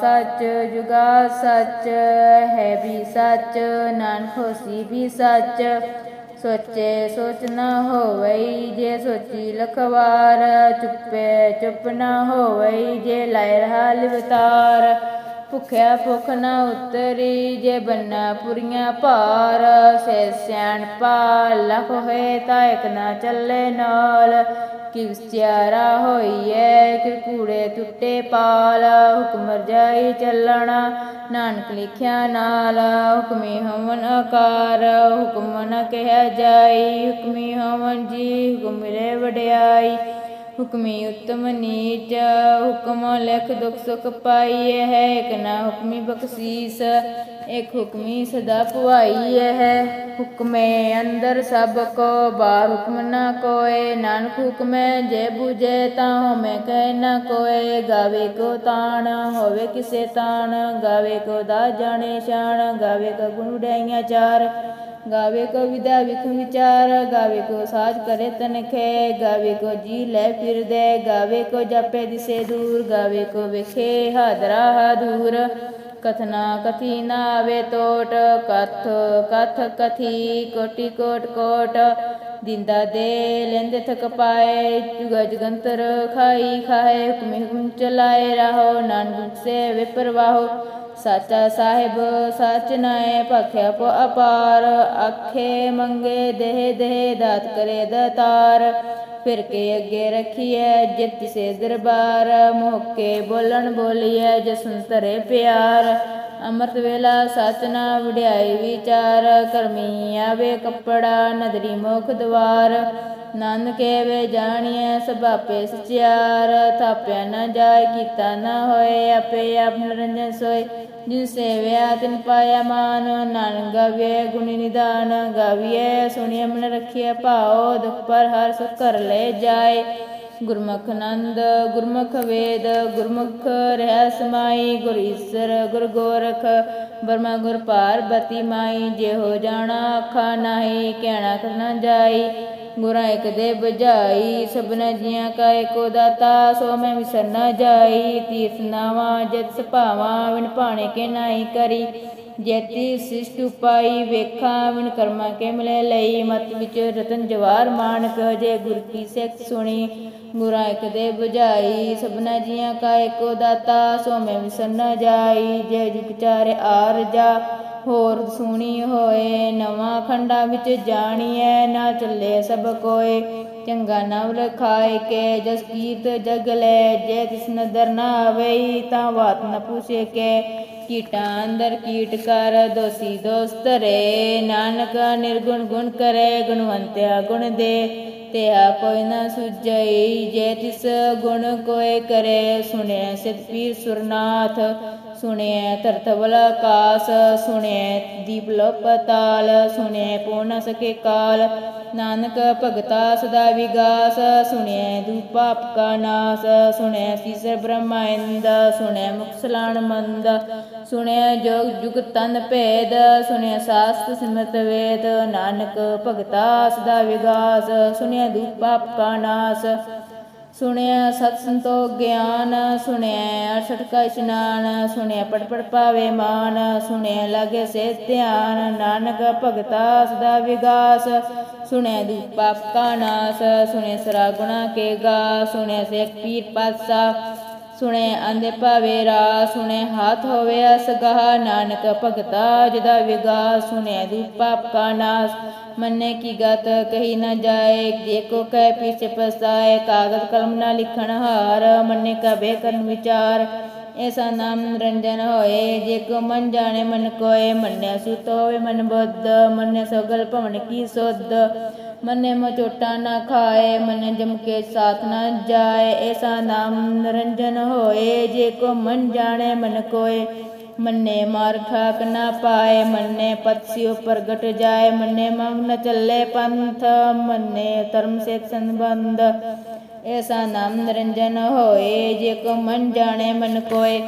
ਸੱਚ ਜੁਗਾ ਸੱਚ ਹੈ ਵੀ ਸੱਚ, ਨਾਨਕ ਹੋਸੀ ਵੀ ਸੱਚ। ਸੋਚੇ ਸੋਚ ਨਾ ਹੋਵਈ ਜੇ ਸੋਚੀ ਲਖਵਾਰ, ਚੁੱਪੇ ਚੁੱਪ ਨਾ ਹੋਵਈ ਜੇ ਲਾਇ ਰਹਾ ਲਿਵਤਾਰ ਭੁਖਿਆ ਭੁਖ ਨ ਉਤਰੀ ਜੇ ਬੰਨਾ ਪੁਰੀਆਂ ਭਾਰ। ਸੇ ਸਿਆਣ ਪਾ ਲਖ ਹੋਏ ਤਾਂ ਇਕ ਨਾ ਚੱਲੇ ਨਾਲ। ਕਿ ਵਿਚਾਰਾ ਹੋਈਐ ਕਿ ਕੂੜੇ ਟੁੱਟੇ ਪਾਲ, ਹੁਕਮ ਰਜਾਈ ਚੱਲਣਾ, ਨਾਨਕ ਲਿਖਿਆ ਨਾਲ, ਹੁਕਮੀ ਹਵਨ ਆਕਾਰ, ਹੁਕਮ ਨ ਕਹਿ ਜਾਈ, ਹੁਕਮੀ ਹਮਨ ਜੀ, ਹੁਕਮ ਮਿਲੇ ਵਡਿਆਈ। ਹੁਕਮੀ ਉਤਮ ਨੀਚ, ਹੁਕਮ ਲਿਖ ਦੁਖ ਸੁਖ ਪਾਈਏ ਹੈ, ਇਕ ਨਾ ਹੁਕਮੀ ਬਖਸ਼ੀਸ, ਇਕ ਹੁਕਮੀ ਸਦਾ ਪੁਆਈਏ ਹੈ। ਹੁਕਮੇ ਅੰਦਰ ਸਭ ਕੋ, ਬਾਹਰ ਹੁਕਮ ਨਾ ਕੋਏ, ਨਾਨਕ ਹੁਕਮੇ ਜੇ ਬੁਝੇ ਤਾਂ ਹਮੇ ਕਹਿ ਨਾ ਕੋਏ। ਗਾਵੇ ਕੋ ਤਾਣ, ਹੋਵੇ ਕਿਸੇ ਤਾਣ, ਗਾਵੇ ਕੋ ਦਾ ਜਾਣੇ ਸ਼ਾਨ, ਗਾਵੇ ਕੋ ਗੁਣ ਉਡਾਈਆਂ ਚਾਰ। ਗਾਵੇ ਕੋ ਵਿਦਾ ਵਿਖ ਵਿਚਾਰ, ਗਾਵੇ ਕੋ ਸਾਜ ਕਰੇ ਤਨਖੇ, ਗਾਵੇ ਕੋ ਜੀ ਲੈ ਫਿਰਦੇ, ਗਾਵੇ ਕੋ ਜਪੇ ਦਿਸੇ ਦੂਰ, ਗਾਵੇ ਕੋ ਵਿਖੇ ਹਾਦਰਾ ਦੂਰ ਕਥਨਾ ਕਥੀ ਨਾ ਆਵੇ ਟੋਟ ਕਥ ਕਥ ਕਥੀ, ਕੋਟੀ ਕੋਟ ਕੋਟ। ਦਿੰਦਾ ਦੇ ਲੈਂਦੇ ਥਕ ਪਾਏ, ਜੁਗ ਜਗੰਤਰ ਖਾਈ ਖਾਏ, ਹੁਕਮ ਹੁਕਮ ਚਲਾਏ ਰਹੋ, ਨਾਨਕ ਸੇ ਵਿਪਰਵਾਹੋ। ਸਾਚਾ ਸਾਹਿਬ ਸਚ ਨਾਏ ਭਖਿਆ ਪੋ ਅਪਾਰ, ਆਖੇ ਮੰਗੇ ਦੇਹ ਦੇਹ ਦਾਤ ਕਰੇ ਦਤਾਰ। ਫਿਰ ਕੇ ਅੱਗੇ ਰਖੀਐ ਜਿਤ ਸੇ ਦਰਬਾਰ, ਮੋਕੇ ਬੋਲਣ ਬੋਲੀਐ ਜਸਨ ਤਰੇ ਪਿਆਰ। ਅੰਮ੍ਰਿਤ ਵੇਲਾ ਸਚ ਨਾ ਵਡਿਆਈ ਵਿਚਾਰ ਕਰਮੀ ਆਵੇ ਕੱਪੜਾ, ਨਦਰੀ ਮੁਖ ਦਵਾਰ। ਨਾਨਕੇ ਵੇ ਜਾਣੀਐ ਸਭਾਪੇ ਸਚਿਆਰ, ਥਾਪਿਆ ਨਾ ਜਾਏ, ਕੀਤਾ ਨਾ ਹੋਏ, ਆਪੇ ਆਪ ਨਿਰੰਜਨ ਸੋਏ। ਜਿਨ ਸੇਵਿਆ ਤਿਨ ਪਾਇਆ ਮਾਨ, ਨਾਨਕ ਗਾਵੇ ਗੁਣੀ ਨਿਦਾਨ, ਗਾਵੀਐ ਸੁਣਿਆ ਮਨ ਰਖਿਆ ਭਾਉ, ਦੁਖ ਪਰ ਹਰ ਸੁਖ ਕਰ ਲੈ ਜਾਏ। ਗੁਰਮੁਖ ਨੰਦ, ਗੁਰਮੁਖ ਵੇਦ, ਗੁਰਮੁਖ ਰਹਿ ਸਮਾਈ ਗੁਰ ਈਸਰ, ਗੁਰ ਗੋਰਖ, ਬਰਮਾ ਗੁਰ ਪਾਰਬਤੀ ਮਾਈ ਜੇ ਹੋ ਜਾਣਾ ਆਖਾ ਨਾਹੀ, ਕਹਿਣਾ ਕਰਨਾ ਜਾਈ। ਗੁਰਾਂ ਇਕ ਦੇ ਬੁਝਾਈ, ਸਭਨਾ ਜੀਆਂ ਕਾ ਏਕੋ ਦਾਤਾ, ਸੋ ਮੈਂ ਵਿਸਰ ਨਾ ਜਾਈ। ਤੀਰਥ ਨਾਵਾ, ਜਤ ਸੁਭਾਵਾ ਵਿਣ ਭਾਣੇ ਕੇ ਨਾਹੀ ਕਰੀ। ਜੈਤੀ ਸਿਸ਼ਟ ਉਪਾਈ, ਵੇਖਾਂ ਵਿਣ ਕਰਮਾ ਕੇ ਮਿਲੇ ਲਈ। ਮਤ ਵਿੱਚ ਰਤਨ ਜਵਾਰ ਮਾਨਕ ਜੇ ਗੁਰ ਕੀ ਸਿੱਖ ਸੁਣੀ। ਗੁਰਾਂ ਇਕ ਦੇ ਬੁਝਾਈ, ਸਭਨਾ ਜੀਆਂ ਕਾ ਏਕੋ ਦਾਤਾ, ਸੋ ਮੈਂ ਵਿਸਰ ਨਾ ਜਾਈ। ਜੇ ਜੁਗ ਚਾਰੇ ਆਰ ਜਾ ਹੋਰ ਸੁਣੀ ਹੋਏ, ਨਵਾਂ ਖੰਡਾ ਵਿੱਚ ਜਾਣੀਐ, ਨਾ ਚੱਲੇ ਸਭ ਕੋਏ। ਚੰਗਾ ਨਾਮ ਰਖਾਏ ਕੇ, ਜਸ ਕੀਤ ਜਗ ਲੈ, ਜੇ ਤਿਸ ਨਦਰ ਨਾ ਆਵਈ, ਤਾਂ ਬਾਤ ਨਾ ਪੁੱਛੇ ਕੇ। ਕੀਟਾਂ ਅੰਦਰ ਕੀਟ ਕਰ, ਦੋਸੀ ਦੋਸਤ ਰੇ ਨਾਨਕ ਨਿਰਗੁਣ ਗੁਣ ਕਰੇ, ਗੁਣਵੰਤਿਆ ਗੁਣ ਦੇ। ਤਿਆ ਕੋਈ ਨਾ ਸੁਝਈ, ਜੇ ਤਿਸ ਗੁਣ ਕੋਏ ਕਰੇ ਸੁਣਿਆ ਸਿਧ ਪੀਰ ਸੁਰਨਾਥ। ਸੁਣਿਐ ਧਰਤਵਲ ਆਕਾਸ, ਸੁਣਿਐ ਦੀਪ ਤਾਲ ਪਤਾਲ ਸੁਣਿਐ ਪੂਰਨ ਸਕੇ ਕਾਲ। ਨਾਨਕ ਭਗਤਾ ਸਦਾ ਵਿਗਾਸ, ਸੁਣਿਐ ਦੂਪਾਪ ਕਾ ਨਾਸ, ਸੁਣਿਐ ਸੀਸਰ ਬ੍ਰਹਮਾਇੰਦ ਸੁਣਿਐ ਮੁਖ ਮੰਦ, ਸੁਣਿਐ ਜੋਗ ਜੁਗ ਤਨ ਭੇਦ, ਸੁਣਿਐ ਸਾਸਤ ਸਿਮਰਤ ਵੇਦ। ਨਾਨਕ ਭਗਤਾ ਸਦਾ ਵਿਗਾਸ, ਸੁਣਿਐ ਦੂਪਾਪ ਕਾ ਨਾਸ। ਸੁਣਿਆ ਸਤ ਸੰਤੋਖ ਗਿਆਨ, ਸੁਣਿਆ ਅਰਸ਼ਟ ਕਾ ਇਸ਼ਨਾਨ, ਸੁਣਿਆ ਪੜ ਪੜ ਪਾਵੇ ਮਾਨ, ਸੁਣਿਆ ਲਾਗੇ ਸੇ ਧਿਆਨ, ਨਾਨਕ ਭਗਤਾ ਸਦਾ ਵਿਗਾਸ, ਸੁਣਿਆ ਦੂਪ ਪਾਪ ਕਾ ਨਾਸ, ਸੁਣਿਆ ਸਰਾ ਗੁਣਾ ਕੇ ਗਾ ਸੁਣਿਆ ਸੇਖ ਪੀਰ ਪਾਤਸ਼ਾਹ ਸੁਣੇ ਅੰਦੇ ਭਾਵੇ ਰਾ ਸੁਣੇ ਹਾਥ ਹੋਵੇ ਅਸਗਾਹ ਨਾਨਕ ਭਗਤਾ ਜਦਾ ਵਿਗਾ ਸੁਣੇ ਦੂਪ ਪਾਪ ਕਾ ਨਾਸ। ਮੰਨੇ ਕੀ ਗਤ ਕਹੀ ਨਾ ਜਾਏ ਜੇ ਕੋ ਕਹਿ ਪਿਛ ਪਸਾਏ ਕਾਗਜ਼ ਕਲਮ ਨਾ ਲਿਖਣ ਹਾਰ, ਮੰਨੇ ਕਬੇ ਕਰਨ ਵਿਚਾਰ। ਐਸਾ ਨਾਮ ਨਿਰੰਜਨ ਹੋਏ ਜੇ ਕੋ ਮਨ ਜਾਣੇ ਮਨ ਕੋਏ ਮੰਨਿਆ ਸੁਤ ਹੋਵੇ ਮਨ ਬੁੱਧ ਮੰਨਿਆ ਸਗਲ ਭਵਨ ਕੀ ਸੁਧ ਮੰਨੇ ਮੋ ਚੋਟਾ ਨਾ ਖਾਏ ਮਨ ਜਮ ਕੇ ਸਾਥ ਨਾ ਜਾਏ ਐਸਾ ਨਾਮ ਨਿਰੰਜਨ ਹੋਏ ਜੇ ਕੋ ਮਨ ਜਾਣੇ ਮਨ ਕੋਏ ਮੰਨੇ ਮਾਰ ਠਾਕ ਨਾ ਪਾਏ ਮੰਨੇ ਪਤਸਿਓ ਪ੍ਰਗਟ ਜਾਏ ਮੰਨੇ ਮੰਗ ਨ ਚੱਲੇ ਪੰਥ ਮੰਨੇ ਧਰਮ ਸੇ ਸੰਬੰਧ ਐਸਾ ਨਾਮ ਨਿਰੰਜਨ ਹੋਏ, ਜੇ ਕੋ ਮਨ ਜਾਣੇ ਮਨ ਕੋਏ।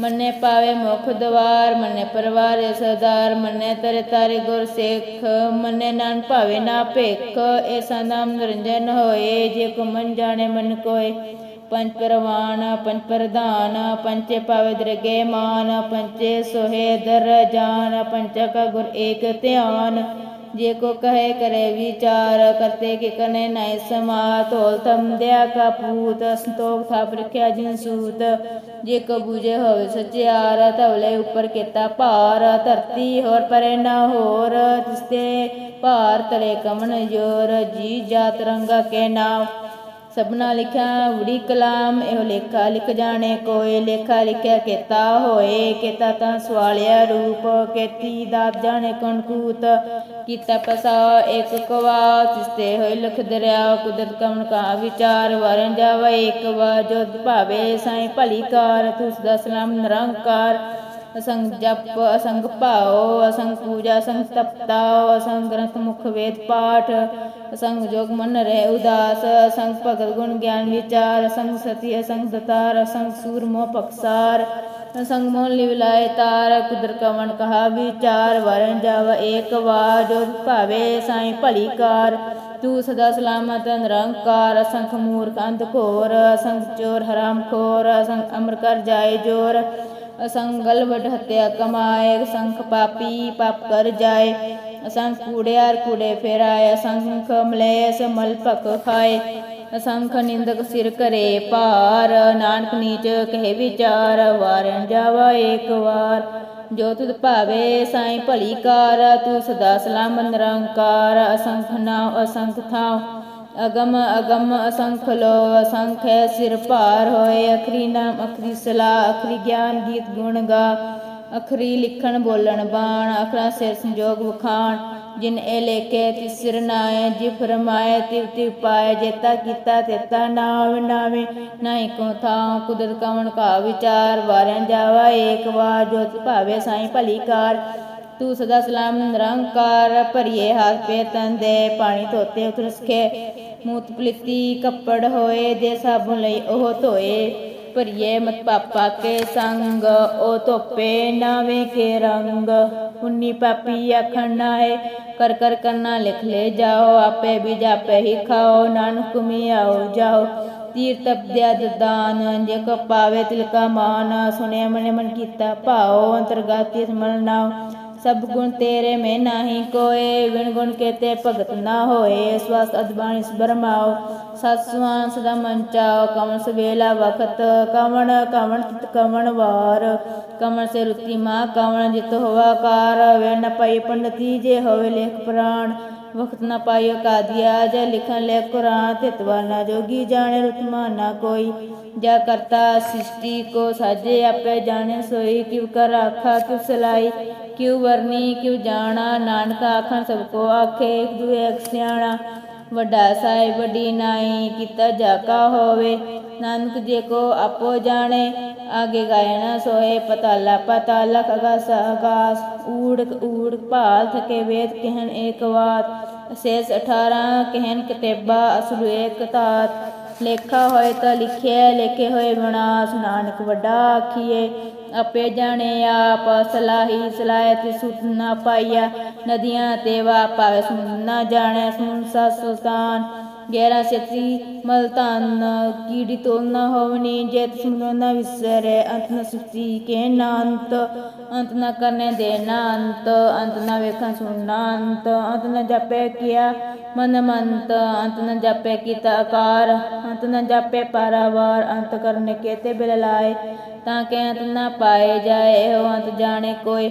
ਮੰਨੇ ਪਾਵੇ ਮੁਖ ਦਵਾਰ, ਮੰਨੇ ਪਰਵਾਰ ਸਰਦਾਰ, ਮੰਨੇ ਤਰੇ ਤਾਰੇ ਗੁਰ ਸਿੱਖ। ਮੰਨੇ ਨਾਨ ਭਾਵੇ ਨਾ ਭੇਖ, ਐਸਾ ਨਾਮ ਨਿਰੰਜਨ ਹੋਏ, ਜੇ ਕੋ ਮਨ ਜਾਣੇ ਮਨ ਕੋਏ। ਪੰਜ ਪਰਵਾਨ, ਪੰਜ ਪ੍ਰਧਾਨ ਪੰਚੇ ਪਾਵੇ ਦਰਗੇ ਮਾਨ ਪੰਚੇ ਸੋਹੇ ਦਰ ਜਾਨ ਪੰਚ ਗੁਰ ਏਕ ਧਿਆਨ। ਜੇ ਕੋ ਕਹੇ ਕਰੇ ਵਿਚਾਰ, ਕਰਤੇ ਕਿ ਕਨੇ ਨਾਇ ਸਮਾ ਤੋਲ ਤਮ ਦਿਆ ਕਾ ਪੂਤ ਸੰਤੋਖ ਥਾਪ ਰਖਿਆ ਜਿਨ ਸੂਤ। ਜੇ ਕੋ ਬੂਝੇ ਹੋਵੇ ਸਚਿਆਰ ਧਵਲੇ ਉੱਪਰ ਕੀਤਾ ਭਾਰ। ਧਰਤੀ ਹੋਰ ਪਰੇ ਨਾ ਹੋਰ ਤਿਸਤੇ ਭਾਰ ਤਲੇ ਕਮਨ ਜੋਰ। ਜੀ ਜਾਤ ਰੰਗਾ ਕੇ ਨਾਮ ਸਭਨਾ ਲਿਖਿਆ ਉੜੀ ਕਲਾਮ, ਇਹੋ ਲੇਖਾ ਲਿਖ ਜਾਣੇ, ਕੋਏ ਲੇਖਾ ਲਿਖਿਆ, ਕੀਤਾ ਹੋਏ, ਕੀਤਾ ਤਾਂ ਸਵਾਲਿਆ ਰੂਪ, ਕੀਤੀ ਦਾਤ ਜਾਣੇ ਕਣ ਕੀਤਾ ਪਸਾ ਇੱਕ ਕਵਾ, ਤਿਸਤੇ ਹੋਏ ਲਖ ਦਰਿਆ, ਕੁਦਰਤ ਕਮਨ ਕਾ ਵਿਚਾਰ, ਵਰਨ ਜਾਵੇ ਇੱਕ ਵਾ ਜੁਦ ਭਾਵੇ ਸਾਈ ਭਲੀ ਕਾਰ, ਤੁਸ ਦਾ ਸਲਾਮ ਨਿਰੰਕਾਰ। ਅਸੰਗ ਜਪ, ਅਸੰਗ ਭਾਉ, ਅਸੰਗ ਪੂਜਾ, ਅਸੰਗ ਤਪਤਾ ਅਸੰਗ ਗ੍ਰੰਥ ਮੁਖ ਵੇਦ ਪਾਠ, ਅਸੰਗ ਜੋਗ ਮਨ ਰਹਿ ਉਦਾਸ, ਅਸੰਗ ਭਗਤ ਗੁਣ ਗਿਆਨ ਵਿਚਾਰ, ਅਸੰਗ ਸਤੀ, ਅਸੰਗ ਦਤਾਰ, ਅਸੰਗ ਸੂਰ ਮੋਹ ਪਕਸਾਰ ਅਸੰਗ ਮੋਹ ਲਿਵਲਾਏ ਤਾਰ ਕੁਦਰ ਕਵਣ ਕਹਾ ਵਿਚਾਰ, ਵਰਨ ਜਾਵ ਏਕ ਵਾਰ, ਜੋ ਭਾਵੇ ਸਾਈ ਭਲੀ ਕਾਰ, ਤੂੰ ਸਦਾ ਸਲਾਮਤ ਨਿਰੰਕਾਰ, ਅਸੰਖ ਮੂਰਖ ਅੰਧ ਘੋਰ, ਅਸੰਖ ਚੋਰ ਹਰਾਮ ਖੋਰ, ਅਸੰਖ ਅਮਰ ਕਰ ਜਾਏ ਜੋਰ ਅਸੰਗਲ ਵਡ ਹਤਿਆ ਕਮਾਏ, ਸੰਖ ਪਾਪੀ ਪਾਪ ਕਰ ਜਾਏ। ਅਸੰਖ ਕੂੜਿਆਰ ਕੂੜੇ ਫੇਰਾਏ, ਅਸੰਖ ਮਲੇਸ ਮਲ ਭਕ ਖਾਏ। ਅਸੰਖ ਨਿੰਦਕ ਸਿਰ ਕਰੇ ਭਾਰ, ਨਾਨਕ ਨੀਚ ਕਹੇ ਵਿਚਾਰ, ਵਾਰਨ ਜਾਵਾ ਏਕ ਵਾਰ। ਜੋ ਤੁਧ ਭਾਵੇ ਸਾਈ ਭਲੀ ਕਾਰ, ਤੂੰ ਸਦਾ ਸਲਾਮ ਨਿਰੰਕਾਰ। ਅਸੰਖ ਨਾਮ ਅਸੰਖ ਥਾਉ। ਅਗਮ ਅਗਮ ਅਸੰਖ ਲੋ ਅਸੰਖ ਹੈ ਸਿਰ ਭਾਰ ਹੋਏ। ਅਖਰੀ ਨਾਮ, ਅਖਰੀ ਸਲਾ ਅਖਰੀ ਗਿਆਨ ਗੀਤ ਗੁਣ ਗਾ। ਅਖਰੀ ਲਿਖਣ ਬੋਲਣ ਬਾਣ ਅਖਰਾ ਸਿਰ ਸੰਜੋਗ ਵਖਾਣ। ਜਿਨ ਇਹ ਲੇਕੇ ਤਿਸਰ ਨਾਏ ਜਿ ਫਰਮਾਏ, ਤਿਵ ਤਿਵ ਪਾਏ। ਜੇਤਾ ਕੀਤਾ, ਤੇਤਾ ਨਾਮ ਨਾਵੇਂ। ਨਾਹੀ ਕੋ ਥਾਂ ਕੁਦਰਤ ਕਵਣ ਕਾ ਵਿਚਾਰ। ਵਾਰਿਆਂ ਜਾਵਾ ਏਕ ਵਾਰ, ਜੋਤ ਭਾਵੇ ਸਾਈ ਭਲੀ ਕਾਰ। ਤੂੰ ਸਦਾ ਸਲਾਮ ਨਿਰੰਕਾਰ, ਭਰੀਏ ਹੱਥ ਪੇ ਤਨ ਦੇ, ਪਾਣੀ ਧੋਤੇ ਉਤਰਸਕੇ ਮੂਤ ਪਲਿੱਤੀ ਕੱਪੜ ਹੋਏ ਦੇ ਸਾਬੁਨ ਲਈ ਉਹ ਧੋਏ। ਭਰੀਏ ਮਤ ਪਾਪਾ ਕੇ ਸੰਗ, ਉਹ ਧੋਪੇ ਨਾਵੇਂ ਕੇ ਰੰਗ। ਉਨੀ ਪਾਪੀ ਆਖਣ ਨਾਏ ਕਰ ਕਰ ਕਰਨਾ ਲਿਖ ਲੈ ਜਾਓ। ਆਪੇ ਵੀ ਜਾਪੇ ਹੀ ਖਾਓ, ਨਾਨਕ ਮੀ ਆਓ ਜਾਓ। ਤੀਰ ਤਪਦਿਆ ਦਾਨ, ਜੇ ਕੋ ਪਾਵੇ ਤਿਲ ਕਾ ਮਾਨ। ਸੁਣਿਆ ਮਨੇ ਮਨ ਕੀਤਾ ਭਾਓ, ਅੰਤਰਗਾਤੀ ਸਮਨ ਨਾਉ। ਸਭ ਗੁਣ ਤੇਰੇ ਮੈਂ ਨਾਹੀ ਕੋਏ ਵਿਣ ਗੁਣ ਕੇਤੇ ਭਗਤ ਨਾ ਹੋਏ। ਸਵਸ ਅਦਬਾਣੀ ਬਰਮਾਓ ਸਤਸਵਾਨ ਸਦਾ ਮਨ ਚਾਓ। ਕਵਣ ਸਵੇਲਾ ਵਖਤ ਕਵਣ ਕਵਣ ਤਿਤ ਕਵਣ ਵਾਰ। ਕਵਣ ਸੇ ਰੁਤੀ ਮਾ ਕਵਣ ਜਿਤ ਹੋਵਾ ਕਾਰ। ਵੇ ਨ ਪਈ ਪੰਡਤੀ ਜੇ ਹੋਵੇ ਲੇਖ ਪ੍ਰਾਣ। ਵਖਤ ਨ ਪਾਇਓ ਕਾਦੀਆ ਜੇ ਲਿਖਣ ਲੈ ਕੁਰਾਨ। ਤਿਤਵਾ ਨਾ ਜੋਗੀ ਜਾਣੇ ਰੁਤਮਾ ਨਾ ਕੋਈ। ਜਾ ਕਰਤਾ ਸ੍ਰਿਸ਼ਟੀ ਕੋ ਸਾਜੇ ਆਪੇ ਜਾਣੇ ਸੋਈ, ਕਿਵ ਕਰ ਆਖਾ, ਕਿਵ ਸਲਾਈ ਕਿਉ ਵਰਨੀ ਕਿਉ ਜਾਣਾ, ਨਾਨਕ ਆਖਣ ਸਭ ਕੋ ਆਖੇ, ਇੱਕ ਦੁਏ ਵੱਡਾ ਸਾਹਿਬ, ਵੱਡੀ ਨਾਈ, ਕੀਤਾ ਜਾਕਾ ਹੋਵੇ, ਨਾਨਕ ਜੇ ਕੋ ਆਪੋ ਜਾਣੇ, ਆਗੇ ਗਾਇਣਾ ਸੋਏ, ਪਤਾਲਾ ਪਤਾਲਕ ਅਗਾਸ। ਆਕਾਸ ਊੜਕ ਊੜਕ ਭਾਲ ਥਕੇ ਵੇਦ ਕਹਿਣ ਏਕ ਵਾਤ, ਅਸੇਸ 18 ਕਹਿਨ ਕਿਤੇਬਾ ਅਸੁਰ ਏਕ ਤਾਤ। ਲੇਖਾ ਹੋਏ ਤਾਂ ਲਿਖਿਆ, ਲੇਖੇ ਹੋਏ ਵਿਨਾਸ਼ ਨਾਨਕ ਵੱਡਾ ਆਖੀਏ ਆਪੇ ਜਾਣੇ ਆਪ, ਸਲਾਹੀ ਸਲਾਹ ਤੇ ਸੁਤ ਨਾ ਪਾਈਆ ਨਦੀਆਂ ਤੇ ਵਾ ਪਾਵੇ ਸੁਣ ਨਾ ਜਾਣੇ, ਸੁਣ ਸਸਤਾਨ 11 ਸਤੀ ਮਲ ਧਨ ਕੀੜੀ ਤੋਲ ਨਾ ਹੋਵਣੀ, ਜੇ ਸੁਨੋ ਨਾ ਵਿਸਰੇ, ਅੰਤ ਨ ਸੁਖਤੀ ਕੇ ਨਾ ਅੰਤ ਅੰਤ ਨ ਕਰਨੇ ਦੇ ਨਾ ਅੰਤ ਅੰਤ ਨ ਵੇਖਾਂ ਸੁਣਨਾ ਅੰਤ ਅੰਤ ਨ ਜਪੇ ਕੀਆ ਮਨ ਮੰਤ, ਅੰਤ ਨ ਜਪੇ ਕੀਤਾ ਆਕਾਰ, ਅੰਤ ਨ ਜਪੇ ਪਰਵਾਰ, ਅੰਤ ਕਰਨੇ ਕੇਤੇ ਬਿਲ ਲਾਏ, ਤਾਂ ਕਿ ਅੰਤ ਨ ਪਾਏ ਜਾਏ ਹੋ ਅੰਤ ਜਾਣੇ ਕੋਈ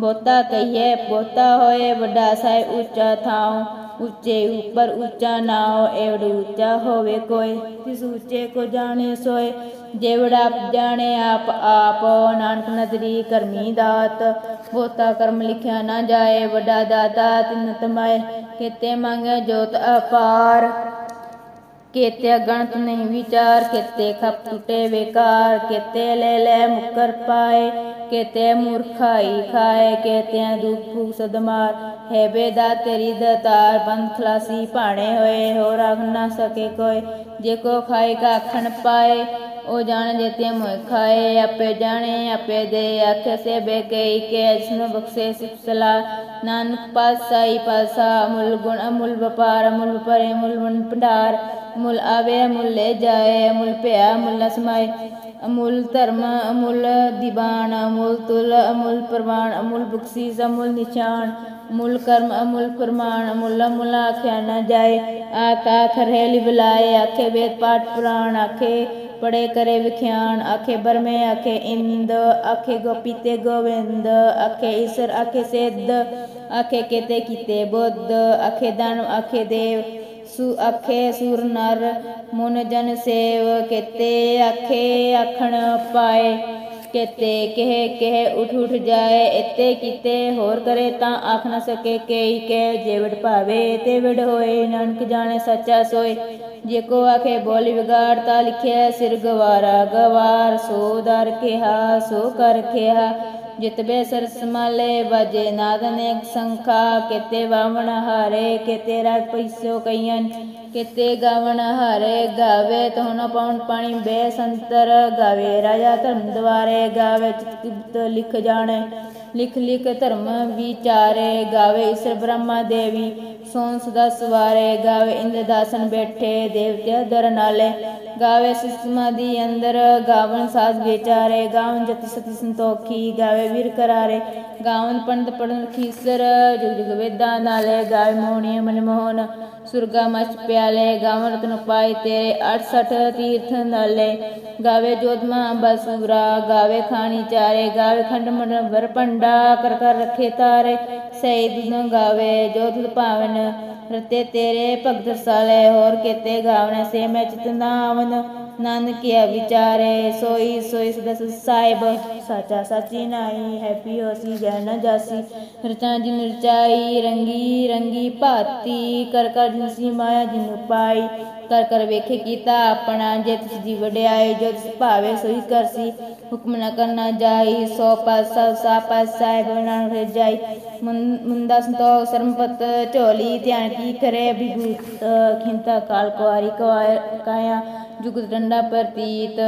ਬੋਤਾ ਕਹੀਏ ਬੋਤਾ ਹੋਏ, ਵੱਡਾ ਸਾਇ ਉੱਚਾ ਥਾਉ ਉੱਚੇ ਉੱਪਰ ਉੱਚਾ ਨਾਉ ਏਵੜ ਉੱਚਾ ਹੋਵੇ ਕੋਈ। ਤਿਸ ਉੱਚੇ ਕੋ ਜਾਣੇ ਸੋਏ, ਜੇਵੜਾ ਜਾਣੇ ਆਪ ਆਪ ਨਾਨਕ ਨਦਰੀ ਕਰਮੀ ਦਾਤ। ਬਹੁਤਾ ਕਰਮ ਲਿਖਿਆ ਨਾ ਜਾਏ, ਵੱਡਾ ਦਾਤਾ ਤਿੰਨ ਤਮਾਏ, ਕਿਤੇ ਮੰਗੇ ਜੋਤ ਅਪਾਰ। કેતે ગણત નહીં વિચાર કેતે ખપ તૂટે વેકાર કેતે લે લે મુકર પાય કેતે મૂર્ખાઈ ખાય કે ત્યાં દુઃખ ભૂખ સદમાર હે બેદા તેરી દતાર બંધ ખલાસી પાણે હોય હો રાખ ના સકે કોઈ જે કો ખાય કાખણ પાય ਉਹ ਜਾਣ ਜੇਤੇ ਮੋਇ ਖਾਏ ਆਪੇ ਜਾਣੇ, ਆਪੇ ਦੇ ਆਖੇ ਸੇ ਬੇਕਈ ਕੇ ਜਿਸਨੂੰ ਬਖਸ਼ੇ ਸਿਫਸਲਾ ਨਾਨਕ ਪਾਸਾਈ ਪਾਸਾ ਅਮੁੱਲ ਗੁਣ ਅਮੁੱਲ ਵਪਾਰ, ਅਮੁੱਲ ਵਪਾਰੇ ਅਮੁੱਲ ਵਣ ਭੰਡਾਰ। ਅਮੁੱਲ ਆਵੇ, ਅਮੁੱਲ ਲੈ ਜਾਏ, ਅਮੁੱਲ ਭਿਆ, ਅਮੁੱਲ ਨ ਸਮਾਏ। ਧਰਮ, ਅਮੁੱਲ ਦੀਵਾਨ, ਅਮੁੱਲ ਤੁਲ, ਅਮੁੱਲ ਪ੍ਰਵਾਨ, ਅਮੁਲ ਬਖਸ਼ੀਸ, ਅਮੁੱਲ ਨਿਸ਼ਾਨ। ਅਮੁੱਲ ਕਰਮ, ਅਮੁਲ ਫਰਮਾਨ, ਅਮੁੱਲ ਅਮੁਲ ਆਖਿਆ ਨਾ ਜਾਏ। ਆਕਾ ਖਰੇਲੀ ਬੁਲਾਏ ਆਖੇ ਵੇਦ ਪਾਠ ਪੁਰਾਣ, ਆਖੇ ਪੜੇ ਕਰੇ ਵਿਖਿਆਨ, ਆਖੇ ਬਰਮੇ, ਆਖੇ ਇੰਦ, ਆਖੇ ਗੋਪੀਤੇ ਗੋਵਿੰਦ, ਆਖੇ ਈਸ਼ਰ, ਆਖੇ ਸਿੱਧ, ਆਖੇ ਕੇਤੇ ਕੀਤੇ ਬੁੱਧ, ਆਖੇ ਦਾਨ ਆਖੇ ਦੇਵ, ਸੂ, ਆਖੇ ਸੂਰ ਨਰ, ਮੁਨ ਜਨ ਸੇਵ, ਕੇਤੇ ਆਖੇ ਆਖਣ ਪਾਏ। ਕੇਤੇ ਕਹਿ ਕਹਿ ਉਠ ਉਠ ਜਾਏ ਇਤੇ ਕੀਤੇ ਹੋਰ ਕਰੇ ਤਾਂ ਆਖ ਨਾ ਸਕੇ ਕਈ ਕਹਿ, ਜੇ ਭਾਵੇ ਤੇ ਵਿੜ ਹੋਏ, ਨਾਨਕ ਜਾਣੇ ਸੱਚਾ ਸੋਏ। ਜੇ ਕੋ ਆਖੇ ਬੋਲੀ ਵਿਗਾੜ ਤਾ ਲਿਖਿਆ, ਸਿਰ ਗਵਾਰਾ ਗਵਾਰ, ਸੋ ਦਰ ਕਿਹਾ, ਸੋ ਕਰ ਕਿਹਾ। ਜਿਤਬੇ ਸਰਸ ਮਾਲੇ, ਵਜੇ ਨਾਦ ਅਨੇਕ ਸੰਖਾ, ਕੇਤੇ ਵਾਵਣ ਹਾਰੇ, ਕੇਤੇ ਰਾਗ ਪੈਸੋ ਕਈਆਂ ਕੇਤੇ ਗਾਵਣ ਹਾਰੇ, ਗਾਵੇ ਤੋਨ ਪਉਣ ਪਾਣੀ, ਬੇਸੰਤਰ ਗਾਵੇ ਰਾਜਾ ਧਰਮ ਦਵਾਰੇ ਗਾਵੇ ਚਿਤ ਲਿਖ ਜਾਣੇ, ਲਿਖ ਲਿਖ ਧਰਮ ਵਿਚਾਰੇ, ਗਾਵੇ ਈਸ਼ਰ ਬ੍ਰਹਮਾ ਦੇਵੀ ਸੋਨ ਸਦਾ ਸਵਾਰੇ, ਗਾਵੇ ਇੰਦਰ ਦਾਸਨ ਬੈਠੇ, ਦੇਵਤਿਆ ਦਰ ਨਾਲੇ। ਗਾਵੇ ਸਿਸਮਾ ਦੀ ਅੰਦਰ ਗਾਵਨ ਸਾਜ ਵਿਚਾਰੇ ਗਾਵਨ ਜਤੀ ਸਤੀ ਸੰਤੋਖੀ, ਗਾਵੇ ਵੀਰ ਕਰਾਰੇ ਗਾਵਨ ਪੰਡਤ ਪੜਨ ਖੀਸਰ, ਜੁਗ ਜੁਗ ਵੇਦਾਂ ਨਾਲੇ, ਗਾਵੇ ਮੋਹਣੀ ਮਨਮੋਹਨ ਸੁਰਗਾ ਮਚ ਪਿਆਲੇ ਗਾਵਨ ਰਤਨ ਪਾਈ ਤੇਰੇ 68 ਤੀਰਥ ਨਾਲੇ, ਗਾਵੇ ਜੋਧਮਾ ਬਸੂਰਾ ਗਾਵੇ ਖਾਣੀ ਚਾਰੇ, ਗਾਵੇ ਖੰਡ ਮੰਡਨ ਵਰ ਪੰਡਾ ਕਰ ਕਰ ਰਖੇ ਤਾਰੇ ਸਈ ਦੁਨ ਗਾਵੇ, ਜੋਤ ਭਾਵਨ ਰਤੇ ਤੇਰੇ ਭਗਤ ਸਾਲੇ ਹੋਰ ਕੇਤੇ ਗਾਵਣੇ ਸੇ ਮੈਂ ਚਿਤ ਨਾਵਨ ਨਾਨਕਿਆ ਵਿਚਾਰੇ, ਸੋਈ ਸੋਈ ਸਦਸ ਸਾਹਿਬ। ਸਾਚਾ ਸਾਚੀ ਨਾਈ ਹੈਪੀ ਹੋਸੀ ਜੈ ਨ ਜਾਸੀ। ਰਚਨਾ ਜਿਨ ਰਚਾਈ ਰੰਗੀ ਰੰਗੀ ਭਾਤੀ। ਕਰ ਕਰ ਜਿਨਸੀ ਮਾਇਆ ਜਿਨ ਪਾਈ। ਕਰ ਕਰ ਵੇਖੇ ਕੀਤਾ ਆਪਣਾ, ਜੇ ਤਿਸ ਦੀ ਵਡਿਆਈ, ਜੋ ਤਿਸ ਭਾਵੇ ਸੋਈ ਕਰਸੀ ਹੁਕਮ ਨ ਕਰਨਾ ਜਾਈ, ਸੋ ਪਾਸਾ, ਸਾ ਪਾਸਾ ਬਨਾਨ ਫਿਰ ਜਾਈ। ਮੁੰਦਾ ਸੰਤੋਖ ਸਰਮਪਤ ਝੋਲੀ, ਧਿਆਨ ਕੀ ਕਰੇ ਵਿਭੂਤ ਖਿੰਤਾ ਕਾਲ ਕੁਆਰੀ ਕਾਇਆ। ਜੁਗਤ ਡੰਡਾ ਪ੍ਰਤੀਤ,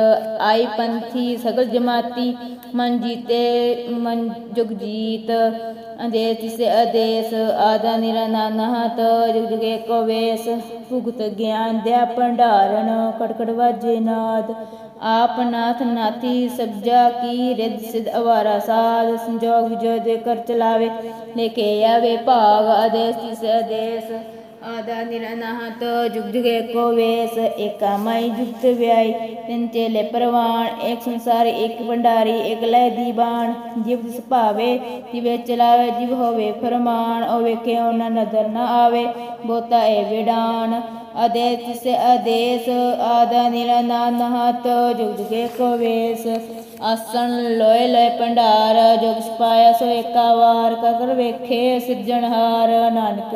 ਆਈ ਪੰਥੀ ਸਗਲ ਜਮਾਤੀ, ਮਨ ਜੀਤੇ, ਮਨ ਜੁਗ ਜੀਤ, ਅਦੇਸ ਤਿਸੇ ਅਦੇਸ ਆਦਾ ਨਿਰਨਾਨਹਤ ਜੁਗ ਜੁਗੇ ਕੋ ਵੇਸ, ਭੁਗਤ ਗਿਆਨ ਦਿਆ ਭੰਡਾਰਨ, ਕੜਕੜ ਵਾਜੇ ਨਾਦ। ਆਪ ਨਾਥ ਨਾਥੀ ਸਬਜਾ ਕੀ ਰਿਦ ਸਿਧ ਅਵਾਰਾ ਸਾਧ, ਸੰਜੋਗ ਵਿਜੋ ਦੇ ਕਰ ਚਲਾਵੇ ਲੇਕੇ ਆਵੇ ਭਾਗ, ਆਦੇਸ ਤਿਸ ਆਦੇਸ। ਆਦਾ ਨਿਰਨਾਹਤ ਜੁਗ ਜੁਗ ਏਕੋ ਵੇਸ ਏਕਾ ਮਾਈ ਜੁਗਤ ਵਿਆਈ ਤਿੰਨ ਚੇਲੇ ਪ੍ਰਵਾਨ ਇੱਕ ਸੰਸਾਰ ਇੱਕ ਭੰਡਾਰੀ ਇੱਕ ਲੈ ਦੀਵਾਨ ਜਿਵ ਤਿਸ ਭਾਵੇ ਜਿਵੇ ਚਲਾਵੇ ਜਿਵ ਹੋਵੇ ਫਰਮਾਨ ਉਹ ਵੇਖੇ ਉਹਨਾਂ ਨਦਰ ਨਾ ਆਵੇ ਬੋਤਾ ਏ ਵਿਡਾਨ ਅਦੇ ਤਿਸ ਆਦੇਸ ਆਸਣ ਲੋਏ ਲੈ ਭੰਡਾਰ ਜੁਗ ਸਪਾਇਆ ਸੋ ਏਕਾ ਵਾਰ ਕਰ ਵੇਖੇ ਸਿਰਜਣਹਾਰ ਨਾਨਕ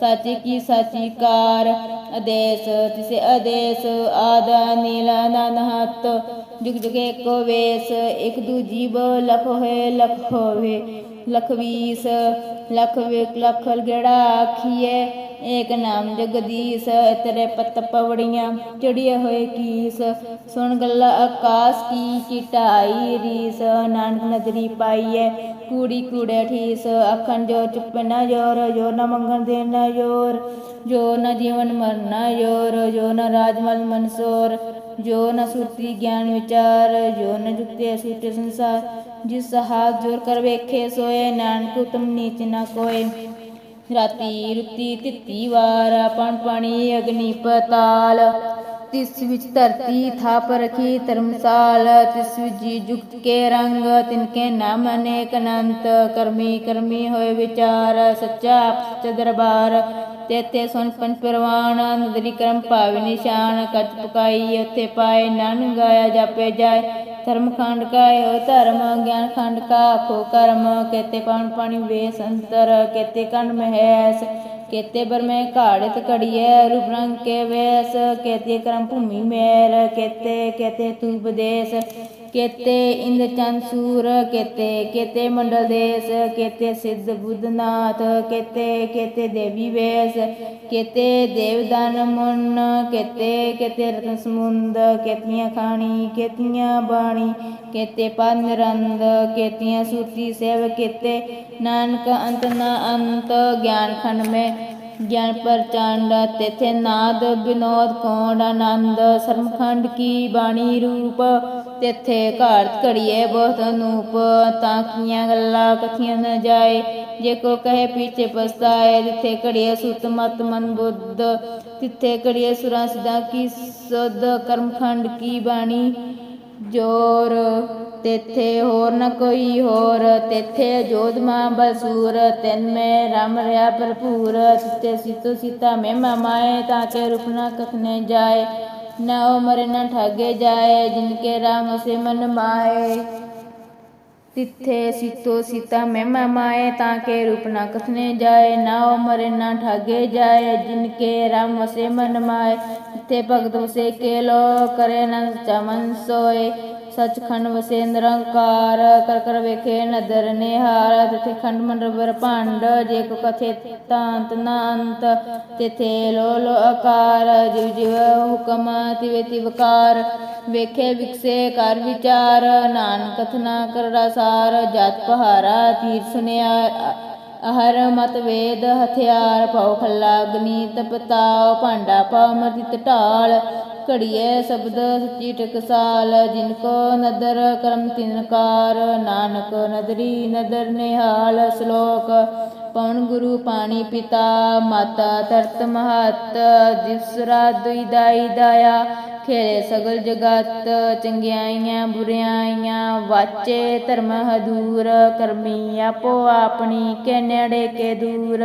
ਸਾਚੀ ਕੀ ਸਾਚੀ ਕਾਰ। ਆਦੇਸ, ਤਿਸੇ ਆਦੇਸ, ਆਦਾ ਨੀਲਾ ਨਾਨਹਤ ਜੁਗ ਜੁਗ ਏਕੋ ਵੇਸ ਇਕ ਦੂਜੀ ਬ ਲਖ ਹੋਏ, ਲਖ ਹੋਵੇ। ਲਖ ਵੀਸ, ਲਖ ਵੇਖ ਲਖ ਗੇੜਾ ਆਖੀਏ ਏਕ ਨਾਮ ਜਗਦੀਸ਼, ਤੇਰੇ ਪਤ ਪਵੜੀਆਂ ਚੜੀਏ ਹੋਏ ਕੀਸ। ਸੁਣ ਗੱਲਾਂ ਆਕਾਸ਼ ਕੀ ਚਿਟਾਈ ਰੀਸ। ਨਾਨਕ ਨਦਰੀ ਪਾਈਐ ਕੂੜੀ ਕੂੜੇ ਠੀਸ। ਆਖਣ ਜੋ ਚੁੱਪ ਨਾ ਜੋਰ, ਜੋ ਨਾ ਮੰਗਣ ਦੇ ਨਾ ਜੋਰ। ਜੋ ਨਾ ਜੀਵਨ ਮਰਨਾ ਜੋਰ, ਜੋ ਨਾ ਰਾਜਮਲ ਮਨਸੋਰ। ਜੋ ਨ ਸੁਰਤੀ ਗਿਆਨ ਵਿਚਾਰ, ਜੋ ਨ ਜੁਗਤੇ ਸੁਤੇ ਸੰਸਾਰ। ਜਿਸ ਹਾਥ ਜੋਰ ਕਰ ਵੇਖੇ ਸੋਏ, ਨਾਨਕ ਉਤਮ ਨੀਚ ਨਾ ਕੋਏ। ਰਾਤੀ ਰੁੱਤੀ ਤਿੱਤੀ ਵਾਰ, ਪਣ ਪਾਣੀ ਅਗਨੀ ਪਤਾਲ। ਤਿਸ ਵਿੱਚ ਧਰਤੀ ਥਾਪ ਰਖੀ ਧਰਮਸਾਲ, ਤਿਸ ਵਿੱਚ ਜੀ ਜੁਗਤ ਕੇ ਰੰਗ ਤਿਨਕੇ ਨਾਮ ਅਨੇਕ ਅਨੰਤ। ਕਰਮੀ ਕਰਮੀ ਹੋਏ ਵਿਚਾਰ, ਸੱਚਾ ਸੱਚ ਦਰਬਾਰ। ਤੇਤੇ ਸੁਨ ਪੰਜ ਪਰਵਾਨ ਨਦਰੀ ਕਰਮ ਭਾਵ ਨਿਸ਼ਾਨ, ਕੱਚ ਪਕਾਈ, ਉੱਥੇ ਪਾਏ ਨਨ ਗਾਇਆ, ਜਾਪੇ ਜਾਏ। ਧਰਮ ਖੰਡ ਕਾਇ ਧਰਮ, ਗਿਆਨ ਖੰਡ ਕਾ ਆਖੋ ਕਰਮ। ਕੇਤੇ ਪਾਣ ਪਾਣੀ ਵੇਸ ਅੰਤਰ, ਕੇਤੇ ਕੰਡ ਮਹੈਸ। ਕੇਤੇ ਬਰਮੇ ਘਾੜਿਤ ਘੜੀਐ, ਰੂਪ ਰੰਗ ਕੇ ਵੇਸ। ਕੇਤੇ ਕਰਮ ਭੂਮੀ ਮੇਰ ਕੇਤੇ ਕੇਤੇ ਤੂ ਬਦੇਸ ਕੇਤੇ ਇੰਦ ਚੰਦ ਸੂਰ, ਕੇਤੇ ਕੇਤੇ ਮੰਡਲ ਦੇਸ, ਕੇਤੇ ਸਿੱਧ ਬੁੱਧਨਾਥ, ਕੇਤੇ ਕੇਤੇ ਦੇਵੀ ਵੇਸ, ਕੇਤੇ ਦੇਵਦਾਨ ਮੁੰਨ, ਕੇਤੇ ਕੇਤੇ ਰਤਨ ਸਮੁੰਦ ਕੇਤੀਆਂ ਖਾਣੀ, ਕੇਤੀਆਂ ਬਾਣੀ, ਕੇਤੇ ਪਦ ਨਿਰੰਦ ਕੇਤੀਆਂ ਸੂਤੀ ਸੇਵ, ਕੇਤੇ ਨਾਨਕ ਅੰਤ ਨਾ ਅੰਤ, ਗਿਆਨ ਖੰਡ ਮੇ, ਗਿਆਨ ਪ੍ਰਚੰਡ, ਤੇਥੇ ਨਾਦ, ਬਿਨੋਦ ਕੋਂਡ ਆਨੰਦ ਸਰਮਖੰਡ ਕੀ ਬਾਣੀ ਰੂਪ ਤੇਥੇ ਘਾਟ ਘੜੀਏ ਬਹੁਤ ਅਨੂਪ, ਤਾਂ ਕੀਆਂ ਗੱਲਾਂ ਕਥੀਆਂ ਨ ਜਾਏ। ਜੇ ਕੋ ਕਹੇ ਪੀਛੇ ਪਛਤਾਏ ਤਿੱਥੇ ਘੜੀਏ ਸੁਤ ਮਤ ਮਨ ਬੁੱਧ ਤਿੱਥੇ ਘੜੀਏ ਸੁਰਾਂ ਸਿਧਾਂ ਕੀ ਸੁਧ, ਕਰਮਖੰਡ ਕੀ ਬਾਣੀ ਜੋਰ। ਤੇਥੇ ਹੋਰ ਨ ਕੋਈ ਹੋਰ ਤੇਥੇ ਜੋਧ ਮਾਂ ਬਸੂਰ, ਤੈਨ ਮੈਂ ਰਾਮ ਰਿਆ ਭਰਪੂਰ ਤਿੱਥੇ ਸੀਤੋ ਸੀਤਾ ਮੈਂ ਮਾਏ, ਤਾਂ ਕੇ ਰੂਪ ਨ ਕਥਨੇ ਜਾਏ। ਨਾ ਉਹ ਮਰੇ ਨ ਠਾਗੇ ਜਾਏ, ਜਿਨ ਕੇ ਰਾਮ ਸੇ ਮਨ ਮਾਏ। ਤਿੱਥੇ ਸੀਤੋ ਸੀਤਾ ਮੈਂ ਮਾਏ, ਤਾਂ ਕੇ ਰੂਪ ਨ ਕਥਨੇ ਜਾਏ, ਨਾ ਉਹ ਮਰੇ ਨ ਠਾਗੇ ਜਾਏ, ਜਿਨ ਕੇ ਰਾਮ ਵਸੇ ਮਨ ਮਾਏ। ਤਿੱਥੇ ਭਗਤ ਵਸੇ ਕੇ ਲੋ ਕਰੇ ਨ ਸਚਖੰਡ ਵਸੇ ਨਿਰੰਕਾਰ, ਕਰ ਕਰ ਵੇਖੇ ਨਦਰ ਨਿਹਾਰ ਤਿਥੇ ਖੰਡ ਮੰਡਲ ਬ੍ਰਹਮੰਡ ਜੇ ਕੋ ਕਥੇ ਤਾਂਤ ਨਾ ਤਿਥੇ ਲੋ ਲੋ ਆਕਾਰ, ਜਿਵ ਜਿਵ ਹੁਕਮ, ਤਿਵੇ ਤਿਵਕਾਰ ਵੇਖੇ ਵਿਕਸੇ ਕਰ ਵਿਚਾਰ, ਨਾਨਕ ਕਥਨਾ ਕਰ ਰਸਾਰ ਜਤ ਪਹਾਰਾ ਤੀਰ ਸੁਨਿਆ, ਅਹਰ ਮਤ ਵੇਦ ਹਥਿਆਰ, ਪਉ ਖੱਲਾ ਅਗਨੀ ਤਪਤਾਉ, ਭਾਂਡਾ ਪਾ ਮਰਤਿ ਢਾਲ ਘੜੀਏ ਸ਼ਬਦ ਸੱਚੀ ਟਕਸਾਲ, ਜਿਨ ਕੋ ਨਦਰ ਕਰਮ ਤਿਨਕਾਰ ਨਾਨਕ ਨਦਰੀ ਨਦਰ ਨਿਹਾਲ, ਸ਼ਲੋਕ ਪਵਨ ਗੁਰੂ ਪਾਣੀ ਪਿਤਾ, ਮਾਤਾ ਤਰਤ ਮਹਤ ਦਿਵਸਰਾ ਦੁਈ ਦਾਈ ਦਾਇਆ ਖੇਲੇ ਸਗਲ ਜਗਤ ਚੰਗਿਆਈਆਂ ਬੁਰਿਆਈਆਂ ਵਾਚੇ ਧਰਮ ਹਦੂਰ, ਕਰਮੀ ਆਪੋ ਆਪਣੀ, ਕੇ ਨੇੜੇ ਕੇ ਦੂਰ।